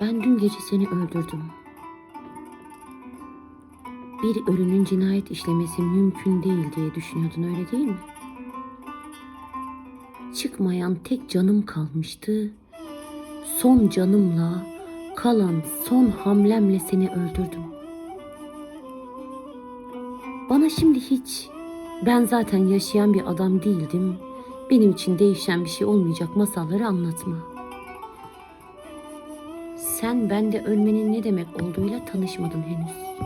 Ben dün gece seni öldürdüm. Bir ölünün cinayet işlemesi mümkün değil diye düşünüyordun öyle değil mi? Çıkmayan tek canım kalmıştı. Son canımla, kalan son hamlemle seni öldürdüm. Bana şimdi hiç ben zaten yaşayan bir adam değildim. Benim için değişen bir şey olmayacak masalları anlatma. Sen bende ölmenin ne demek olduğuyla tanışmadın henüz.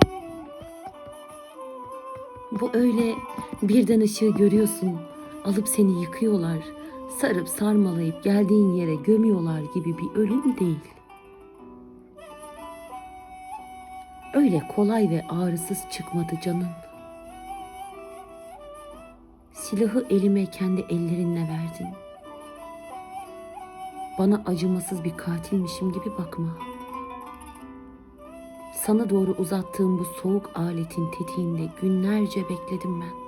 Bu öyle birden ışığı görüyorsun, alıp seni yıkıyorlar, sarıp sarmalayıp geldiğin yere gömüyorlar gibi bir ölüm değil. Öyle kolay ve ağrısız çıkmadı canın. Silahı elime kendi ellerinle verdin. Bana acımasız bir katilmişim gibi bakma. Sana doğru uzattığım bu soğuk aletin tetiğinde günlerce bekledim ben.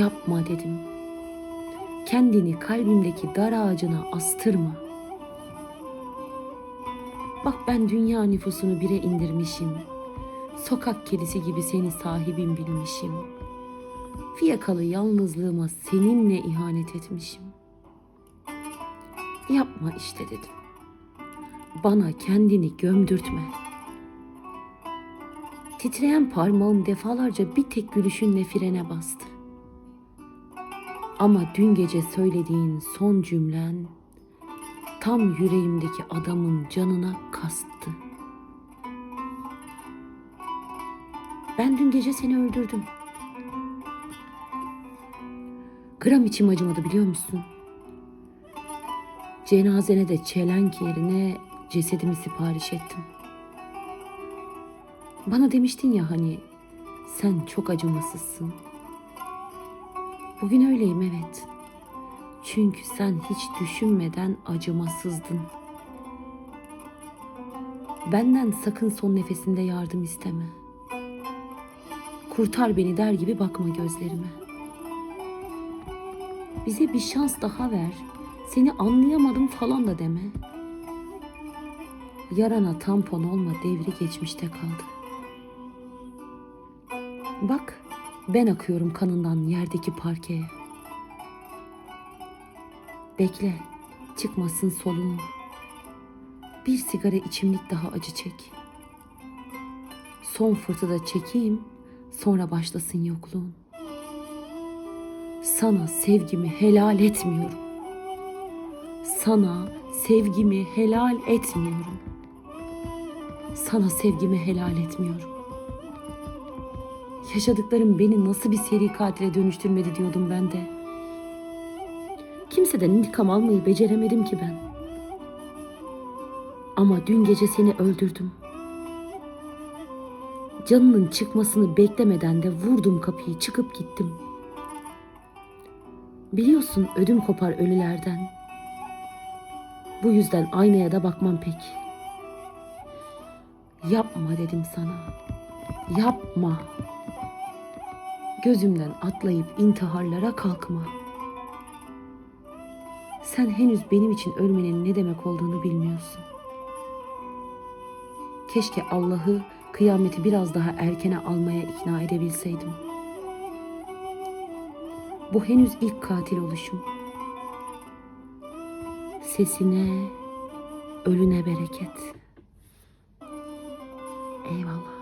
Yapma dedim. Kendini kalbimdeki dar ağacına astırma. Bak ben dünya nüfusunu bire indirmişim. Sokak kedisi gibi seni sahibim bilmişim. Fiyakalı yalnızlığıma seninle ihanet etmişim. Yapma işte dedim. Bana kendini gömdürtme. Titreyen parmağım defalarca bir tek gülüşünle frene bastı. Ama dün gece söylediğin son cümlen tam yüreğimdeki adamın canına kastı. Ben dün gece seni öldürdüm. Gram içim acımadı biliyor musun? Cenazene de çelenk yerine cesedimi sipariş ettim. Bana demiştin ya hani sen çok acımasızsın. Bugün öyleyim evet. Çünkü sen hiç düşünmeden acımasızdın. Benden sakın son nefesinde yardım isteme. Kurtar beni der gibi bakma gözlerime. Bize bir şans daha ver. Seni anlayamadım falan da deme. Yarana tampon olma devri geçmişte kaldı. Bak ben akıyorum kanından yerdeki parkeye. Bekle çıkmasın soluğun. Bir sigara içimlik daha acı çek. Son fırtıda çekeyim sonra başlasın yokluğun. Sana sevgimi helal etmiyorum. Sana sevgimi helal etmiyorum. Sana sevgimi helal etmiyorum. Yaşadıklarım beni nasıl bir seri katile dönüştürmedi diyordum ben de. Kimseden intikam almayı beceremedim ki ben. Ama dün gece seni öldürdüm. Canının çıkmasını beklemeden de vurdum kapıyı çıkıp gittim. Biliyorsun ödüm kopar ölülerden. Bu yüzden aynaya da bakmam pek. Yapma dedim sana. Yapma. Gözümden atlayıp intiharlara kalkma. Sen henüz benim için ölmenin ne demek olduğunu bilmiyorsun. Keşke Allah'ı kıyameti biraz daha erkene almaya ikna edebilseydim. Bu henüz ilk katil oluşum sesine, ölüne bereket. Eyvallah.